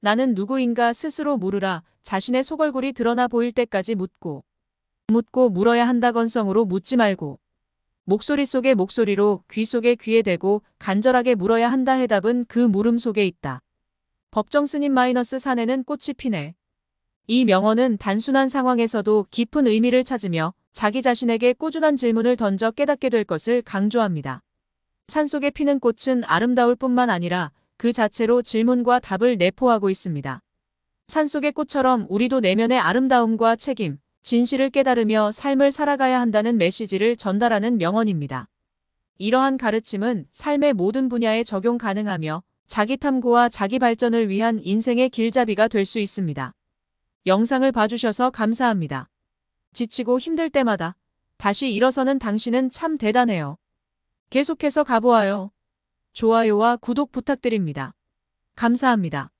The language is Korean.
나는 누구인가 스스로 물으라 자신의 속얼굴이 드러나 보일 때까지 묻고 묻고 물어야 한다 건성으로 묻지 말고 목소리 속에 목소리로 귀 속에 귀에 대고 간절하게 물어야 한다 해답은 그 물음 속에 있다. 법정 스님 마이너스 사내는 꽃이 피네. 이 명언은 단순한 상황에서도 깊은 의미를 찾으며 자기 자신에게 꾸준한 질문을 던져 깨닫게 될 것을 강조합니다. 산속에 피는 꽃은 아름다울 뿐만 아니라 그 자체로 질문과 답을 내포하고 있습니다. 산속의 꽃처럼 우리도 내면의 아름다움과 책임, 진실을 깨달으며 삶을 살아가야 한다는 메시지를 전달하는 명언입니다. 이러한 가르침은 삶의 모든 분야에 적용 가능하며 자기 탐구와 자기 발전을 위한 인생의 길잡이가 될 수 있습니다. 영상을 봐주셔서 감사합니다. 지치고 힘들 때마다 다시 일어서는 당신은 참 대단해요. 계속해서 가보아요. 좋아요와 구독 부탁드립니다. 감사합니다.